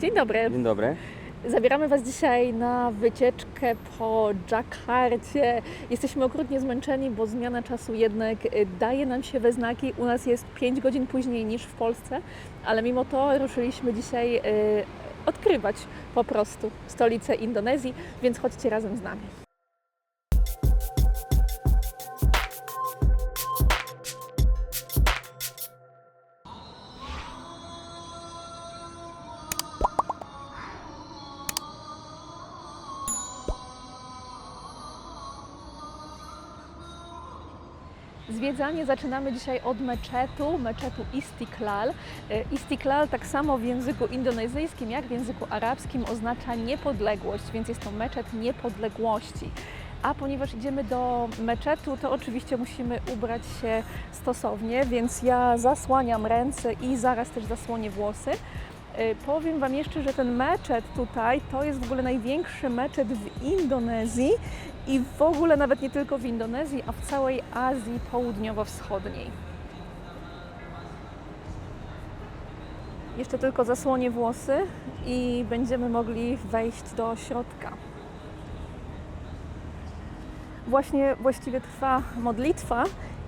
Dzień dobry. Dzień dobry. Zabieramy Was dzisiaj na wycieczkę po Dżakarcie. Jesteśmy okrutnie zmęczeni, bo zmiana czasu jednak daje nam się we znaki. U nas jest 5 godzin później niż w Polsce, ale mimo to ruszyliśmy dzisiaj y, odkrywać po prostu stolicę Indonezji, więc chodźcie razem z nami. Zwiedzanie zaczynamy dzisiaj od meczetu, meczetu Istiklal. E, Istiklal tak samo w języku indonezyjskim jak w języku arabskim oznacza niepodległość, więc jest to meczet niepodległości. A ponieważ idziemy do meczetu, to oczywiście musimy ubrać się stosownie, więc ja zasłaniam ręce i zaraz też zasłonię włosy. E, Powiem Wam jeszcze, że ten meczet tutaj to jest w ogóle największy meczet w Indonezji i w ogóle nawet nie tylko w Indonezji, a w całej Azji Południowo-Wschodniej. Jeszcze tylko zasłonię włosy i będziemy mogli wejść do środka. Właśnie właściwie trwa modlitwa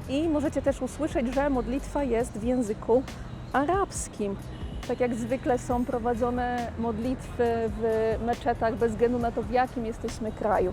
i możecie też usłyszeć, że modlitwa jest w języku arabskim. Tak jak zwykle są prowadzone modlitwy w meczetach bez względu na to, w jakim jesteśmy kraju.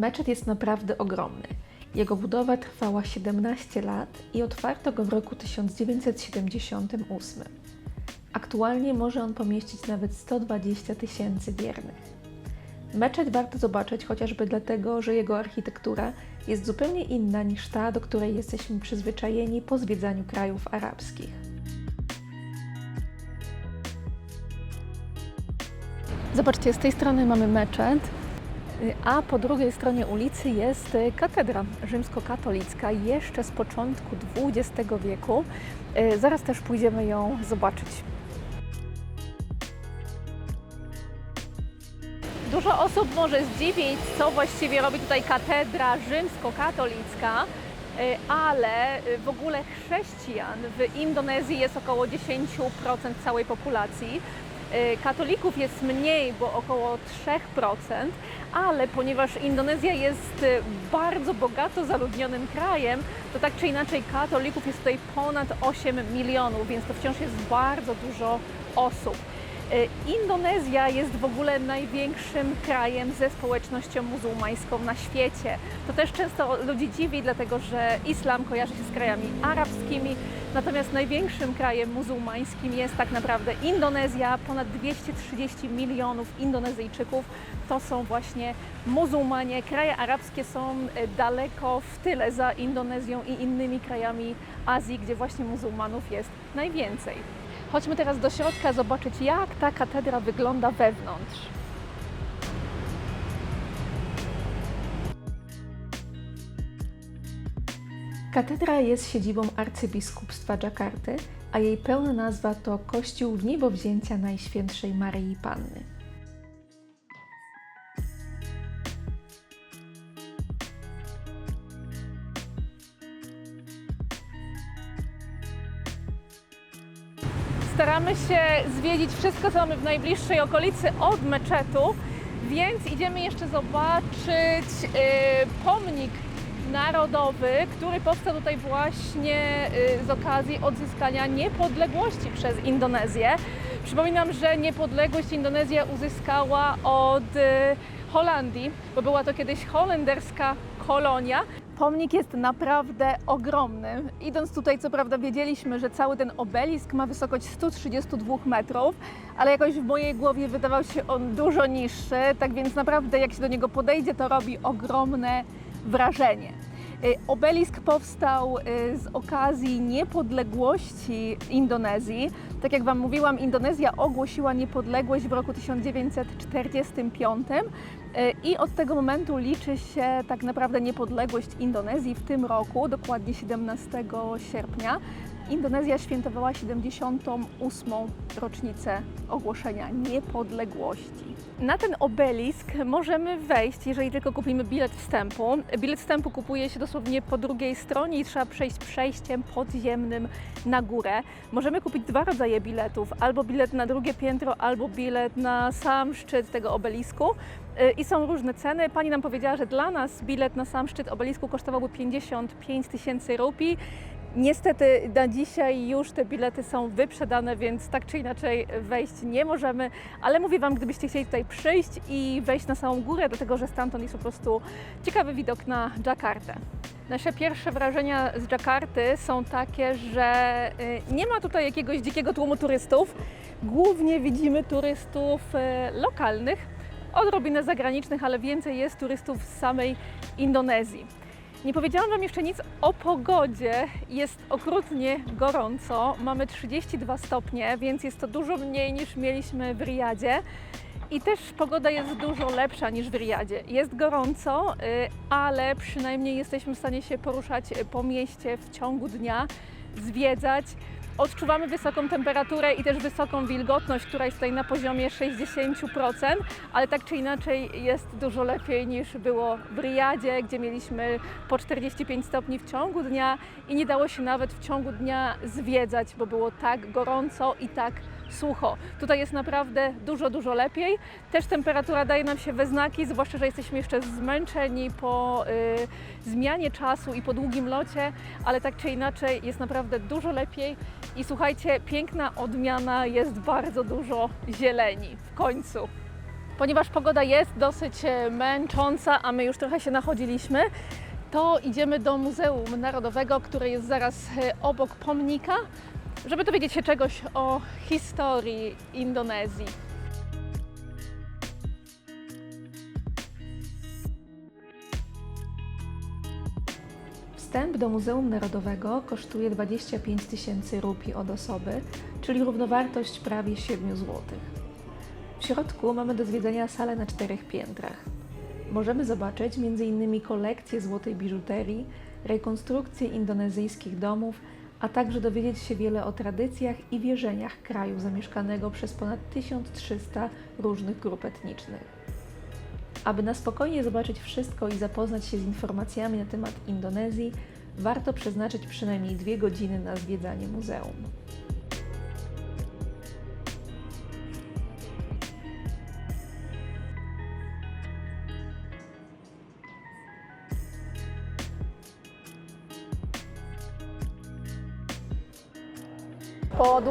Meczet jest naprawdę ogromny. Jego budowa trwała 17 lat i otwarto go w roku 1978. Aktualnie może on pomieścić nawet 120 tysięcy wiernych. Meczet warto zobaczyć chociażby dlatego, że jego architektura jest zupełnie inna niż ta, do której jesteśmy przyzwyczajeni po zwiedzaniu krajów arabskich. Zobaczcie, z tej strony mamy meczet, a po drugiej stronie ulicy jest y, katedra rzymskokatolicka jeszcze z początku XX wieku. Y, Zaraz też pójdziemy ją zobaczyć. Dużo osób może zdziwić, co właściwie robi tutaj katedra rzymskokatolicka, y, ale w ogóle chrześcijan w Indonezji jest około 10% całej populacji. Y, Katolików jest mniej, bo około 3%, ale ponieważ Indonezja jest y, bardzo bogato zaludnionym krajem, to tak czy inaczej katolików jest tutaj ponad 8 milionów, więc to wciąż jest bardzo dużo osób. Y, Indonezja jest w ogóle największym krajem ze społecznością muzułmańską na świecie. To też często ludzi dziwi, dlatego że islam kojarzy się z krajami arabskimi, natomiast największym krajem muzułmańskim jest tak naprawdę Indonezja. Ponad 230 milionów Indonezyjczyków to są właśnie muzułmanie. Kraje arabskie są y, daleko w tyle za Indonezją i innymi krajami Azji, gdzie właśnie muzułmanów jest najwięcej. Chodźmy teraz do środka zobaczyć, jak ta katedra wygląda wewnątrz. Katedra jest siedzibą arcybiskupstwa Dżakarty, a jej pełna nazwa to Kościół Niebowzięcia Najświętszej Maryi Panny. Staramy się zwiedzić wszystko, co mamy w najbliższej okolicy od meczetu, więc idziemy jeszcze zobaczyć y, pomnik narodowy, który powstał tutaj właśnie y, z okazji odzyskania niepodległości przez Indonezję. Przypominam, że niepodległość Indonezja uzyskała od y, Holandii, bo była to kiedyś holenderska kolonia. Pomnik jest naprawdę ogromny. Idąc tutaj, co prawda, wiedzieliśmy, że cały ten obelisk ma wysokość 132 metrów, ale jakoś w mojej głowie wydawał się on dużo niższy, tak więc naprawdę, jak się do niego podejdzie, to robi ogromne wrażenie. Y, Obelisk powstał y, z okazji niepodległości Indonezji. Tak jak Wam mówiłam, Indonezja ogłosiła niepodległość w roku 1945 e, i od tego momentu liczy się tak naprawdę niepodległość Indonezji w tym roku, dokładnie 17 sierpnia. Indonezja świętowała 78. rocznicę ogłoszenia niepodległości. Na ten obelisk możemy wejść, jeżeli tylko kupimy bilet wstępu. Bilet wstępu kupuje się dosłownie po drugiej stronie i trzeba przejść przejściem podziemnym na górę. Możemy kupić dwa rodzaje biletów, albo bilet na drugie piętro, albo bilet na sam szczyt tego obelisku. Y, I są różne ceny. Pani nam powiedziała, że dla nas bilet na sam szczyt obelisku kosztowałby 55 tysięcy rupii. Niestety na dzisiaj już te bilety są wyprzedane, więc tak czy inaczej wejść nie możemy, ale mówię Wam, gdybyście chcieli tutaj przyjść i wejść na samą górę, dlatego że stamtąd jest po prostu ciekawy widok na Dżakartę. Nasze pierwsze wrażenia z Dżakarty są takie, że y, nie ma tutaj jakiegoś dzikiego tłumu turystów. Głównie widzimy turystów y, lokalnych, odrobinę zagranicznych, ale więcej jest turystów z samej Indonezji. Nie powiedziałam Wam jeszcze nic o pogodzie. Jest okrutnie gorąco. Mamy 32 stopnie, więc jest to dużo mniej niż mieliśmy w Riyadzie. I też pogoda jest dużo lepsza niż w Riyadzie. Jest gorąco, y, ale przynajmniej jesteśmy w stanie się poruszać po mieście w ciągu dnia, zwiedzać. Odczuwamy wysoką temperaturę i też wysoką wilgotność, która jest tutaj na poziomie 60%, ale tak czy inaczej jest dużo lepiej niż było w Riyadzie, gdzie mieliśmy po 45 stopni w ciągu dnia i nie dało się nawet w ciągu dnia zwiedzać, bo było tak gorąco i tak sucho. Tutaj jest naprawdę dużo, dużo lepiej. Też temperatura daje nam się we znaki, zwłaszcza, że jesteśmy jeszcze zmęczeni po y, zmianie czasu i po długim locie, ale tak czy inaczej jest naprawdę dużo lepiej. I słuchajcie, piękna odmiana, jest bardzo dużo zieleni w końcu. Ponieważ pogoda jest dosyć e, męcząca, a my już trochę się nachodziliśmy, to idziemy do Muzeum Narodowego, które jest zaraz e, obok pomnika, żeby dowiedzieć się czegoś o historii Indonezji. Wstęp do Muzeum Narodowego kosztuje 25 tysięcy rupii od osoby, czyli równowartość prawie 7 zł. W środku mamy do zwiedzenia salę na czterech piętrach. Możemy zobaczyć m.in. kolekcję złotej biżuterii, rekonstrukcję indonezyjskich domów, a także dowiedzieć się wiele o tradycjach i wierzeniach kraju zamieszkanego przez ponad 1300 różnych grup etnicznych. Aby na spokojnie zobaczyć wszystko i zapoznać się z informacjami na temat Indonezji, warto przeznaczyć przynajmniej dwie godziny na zwiedzanie muzeum.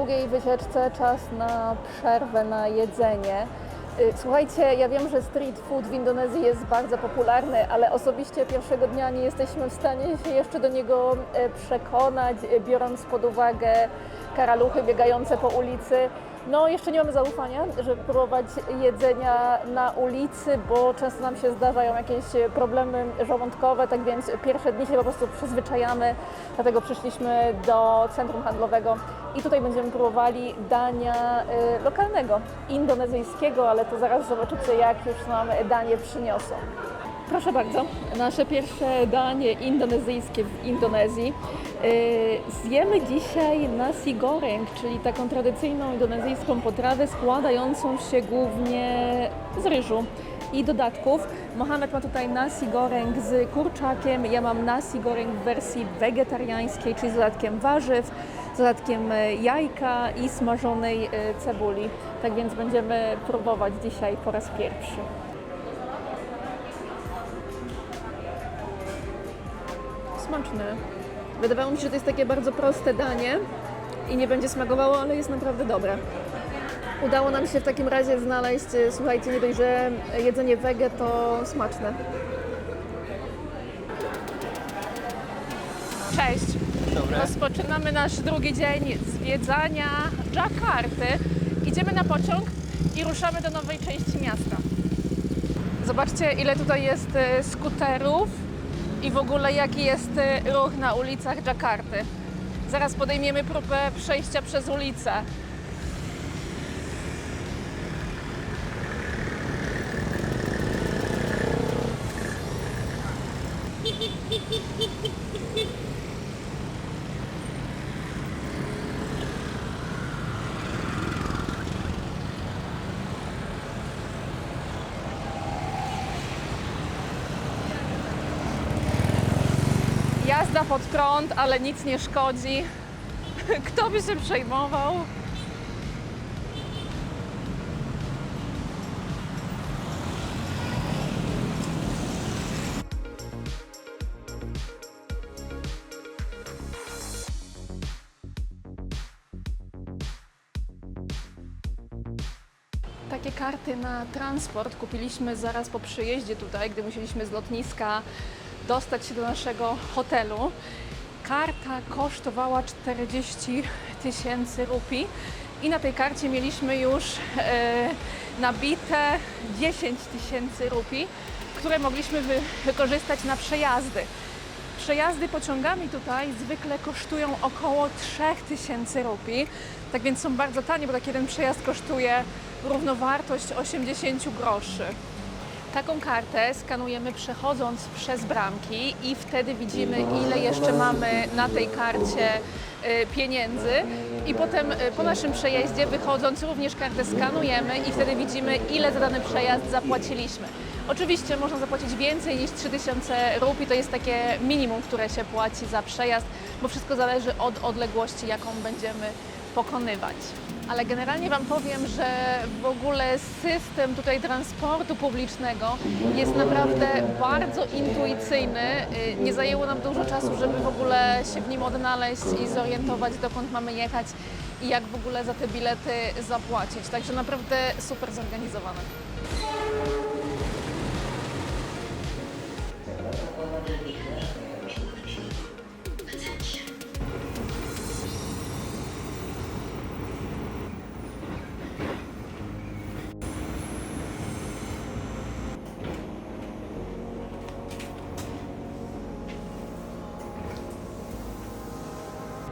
Długiej wycieczce czas na przerwę na jedzenie. Y, Słuchajcie, ja wiem, że street food w Indonezji jest bardzo popularny, ale osobiście pierwszego dnia nie jesteśmy w stanie się jeszcze do niego e, przekonać, e, biorąc pod uwagę karaluchy biegające po ulicy. No, jeszcze nie mamy zaufania, żeby próbować jedzenia na ulicy, bo często nam się zdarzają jakieś problemy żołądkowe, tak więc pierwsze dni się po prostu przyzwyczajamy, dlatego przyszliśmy do centrum handlowego i tutaj będziemy próbowali dania y, lokalnego, indonezyjskiego, ale to zaraz zobaczycie, jak już nam danie przyniosą. Proszę bardzo, nasze pierwsze danie indonezyjskie w Indonezji. Yy, Zjemy dzisiaj nasi goreng, czyli taką tradycyjną indonezyjską potrawę składającą się głównie z ryżu i dodatków. Mohamed ma tutaj nasi goreng z kurczakiem, ja mam nasi goreng w wersji wegetariańskiej, czyli z dodatkiem warzyw, z dodatkiem e, jajka i smażonej e, cebuli. Tak więc będziemy próbować dzisiaj po raz pierwszy. Smaczne. Wydawało mi się, że to jest takie bardzo proste danie i nie będzie smakowało, ale jest naprawdę dobre. Udało nam się w takim razie znaleźć, e, słuchajcie, nie dość, że jedzenie wege to smaczne. Cześć. Rozpoczynamy nasz drugi dzień zwiedzania Dżakarty. Idziemy na pociąg i ruszamy do nowej części miasta. Zobaczcie, ile tutaj jest e, skuterów i w ogóle jaki jest e, ruch na ulicach Dżakarty. Zaraz podejmiemy próbę przejścia przez ulicę. Jazda pod prąd, ale nic nie szkodzi. Kto by się przejmował? Takie karty na transport kupiliśmy zaraz po przyjeździe tutaj, gdy musieliśmy z lotniska dostać się do naszego hotelu. Karta kosztowała 40 tysięcy rupii i na tej karcie mieliśmy już e, nabite 10 tysięcy rupii, które mogliśmy wy, wykorzystać na przejazdy. Przejazdy pociągami tutaj zwykle kosztują około 3000 rupii, tak więc są bardzo tanie, bo taki jeden przejazd kosztuje równowartość 80 groszy. Taką kartę skanujemy przechodząc przez bramki i wtedy widzimy, ile jeszcze mamy na tej karcie y, pieniędzy. I potem y, po naszym przejeździe wychodząc również kartę skanujemy i wtedy widzimy, ile za dany przejazd zapłaciliśmy. Oczywiście można zapłacić więcej niż 3000 rupii, to jest takie minimum, które się płaci za przejazd, bo wszystko zależy od odległości, jaką będziemy pokonywać. Ale generalnie Wam powiem, że w ogóle system tutaj transportu publicznego jest naprawdę bardzo intuicyjny. Y, Nie zajęło nam dużo czasu, żeby w ogóle się w nim odnaleźć i zorientować, dokąd mamy jechać i jak w ogóle za te bilety zapłacić. Także naprawdę super zorganizowane.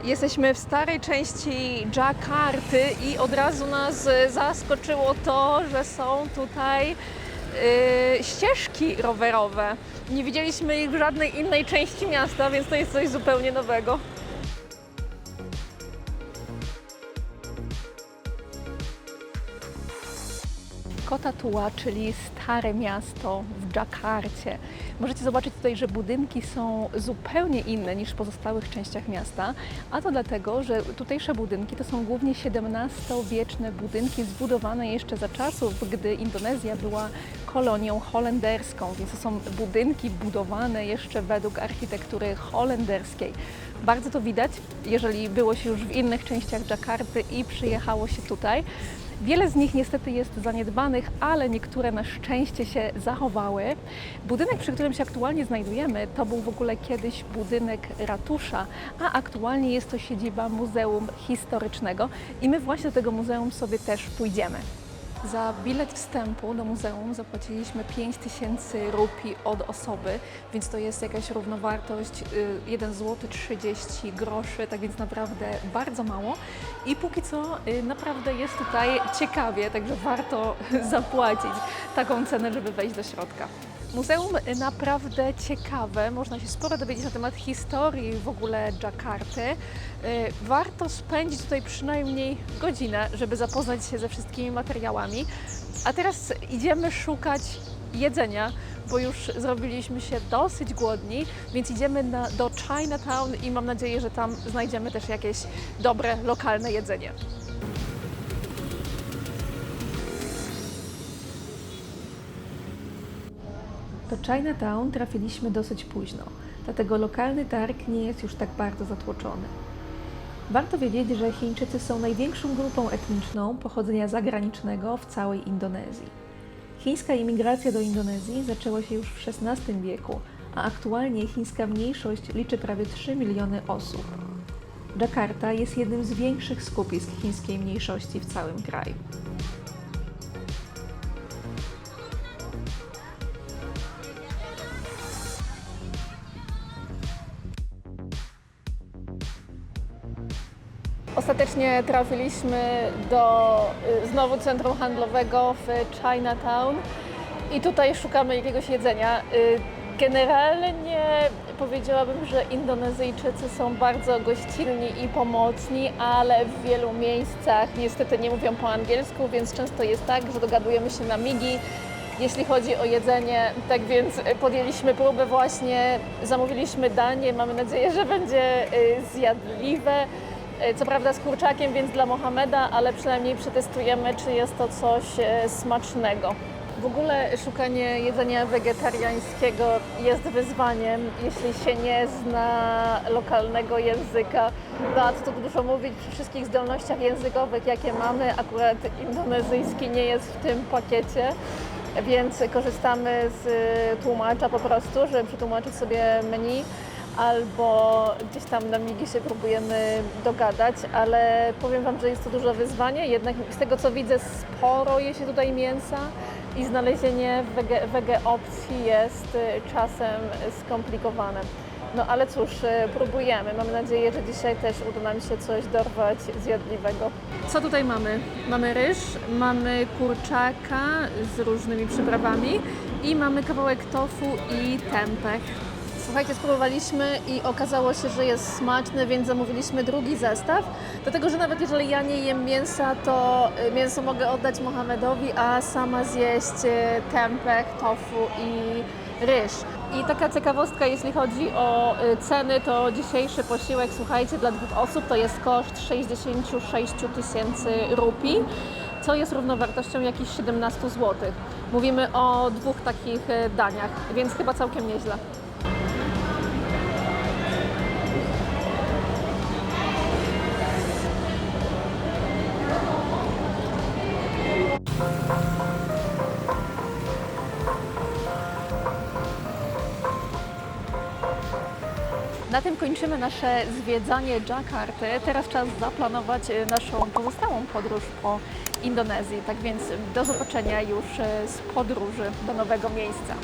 Jesteśmy w starej części Jakarty i od razu nas y, zaskoczyło to, że są tutaj y, ścieżki rowerowe. Nie widzieliśmy ich w żadnej innej części miasta, więc to jest coś zupełnie nowego. Kota Tua, czyli stare miasto w Dżakarcie. Możecie zobaczyć tutaj, że budynki są zupełnie inne niż w pozostałych częściach miasta, a to dlatego, że tutejsze budynki to są głównie XVII-wieczne budynki zbudowane jeszcze za czasów, gdy Indonezja była kolonią holenderską, więc to są budynki budowane jeszcze według architektury holenderskiej. Bardzo to widać, jeżeli było się już w innych częściach Dżakarty i przyjechało się tutaj. Wiele z nich niestety jest zaniedbanych, ale niektóre na szczęście się zachowały. Budynek, przy którym się aktualnie znajdujemy, to był w ogóle kiedyś budynek ratusza, a aktualnie jest to siedziba Muzeum Historycznego i my właśnie do tego muzeum sobie też pójdziemy. Za bilet wstępu do muzeum zapłaciliśmy 5000 rupii od osoby, więc to jest jakaś równowartość y, 1 zł 30 groszy, tak więc naprawdę bardzo mało. I póki co y, naprawdę jest tutaj ciekawie, także warto zapłacić taką cenę, żeby wejść do środka. Muzeum naprawdę ciekawe, można się sporo dowiedzieć na temat historii w ogóle Dżakarty. Y, Warto spędzić tutaj przynajmniej godzinę, żeby zapoznać się ze wszystkimi materiałami. A teraz idziemy szukać jedzenia, bo już zrobiliśmy się dosyć głodni, więc idziemy na, do Chinatown i mam nadzieję, że tam znajdziemy też jakieś dobre, lokalne jedzenie. Do Chinatown trafiliśmy dosyć późno, dlatego lokalny targ nie jest już tak bardzo zatłoczony. Warto wiedzieć, że Chińczycy są największą grupą etniczną pochodzenia zagranicznego w całej Indonezji. Chińska imigracja do Indonezji zaczęła się już w XVI wieku, a aktualnie chińska mniejszość liczy prawie 3 miliony osób. Dżakarta jest jednym z większych skupisk chińskiej mniejszości w całym kraju. Ostatecznie trafiliśmy do y, znowu centrum handlowego w Chinatown i tutaj szukamy jakiegoś jedzenia. Y, Generalnie powiedziałabym, że Indonezyjczycy są bardzo gościnni i pomocni, ale w wielu miejscach niestety nie mówią po angielsku, więc często jest tak, że dogadujemy się na migi. Jeśli chodzi o jedzenie, tak więc y, podjęliśmy próbę właśnie, zamówiliśmy danie, mamy nadzieję, że będzie zjadliwe. Y, Co prawda z kurczakiem, więc dla Mohameda, ale przynajmniej przetestujemy, czy jest to coś e, smacznego. W ogóle szukanie jedzenia wegetariańskiego jest wyzwaniem, jeśli się nie zna lokalnego języka. Beat tu dużo mówić przy wszystkich zdolnościach językowych, jakie mamy. Akurat indonezyjski nie jest w tym pakiecie, więc korzystamy z tłumacza po prostu, żeby przetłumaczyć sobie menu albo gdzieś tam na migi się próbujemy dogadać, ale powiem Wam, że jest to duże wyzwanie, jednak z tego co widzę sporo je się tutaj mięsa i znalezienie wege, wege opcji jest y, czasem skomplikowane. No ale cóż, y, próbujemy. Mam nadzieję, że dzisiaj też uda nam się coś dorwać zjadliwego. Co tutaj mamy? Mamy ryż, mamy kurczaka z różnymi przyprawami i mamy kawałek tofu i tempeh. Słuchajcie, spróbowaliśmy i okazało się, że jest smaczny, więc zamówiliśmy drugi zestaw. Dlatego, że nawet jeżeli ja nie jem mięsa, to y, mięso mogę oddać Mohamedowi, a sama zjeść y, tempeh, tofu i ryż. I taka ciekawostka, jeśli chodzi o y, ceny, to dzisiejszy posiłek, słuchajcie, dla dwóch osób to jest koszt 66 tysięcy rupii, co jest równowartością jakichś 17 zł. Mówimy o dwóch takich daniach, więc chyba całkiem nieźle. Na tym kończymy nasze zwiedzanie Dżakarty. Teraz czas zaplanować e, naszą pozostałą podróż po Indonezji. Tak więc do zobaczenia już e, z podróży do nowego miejsca.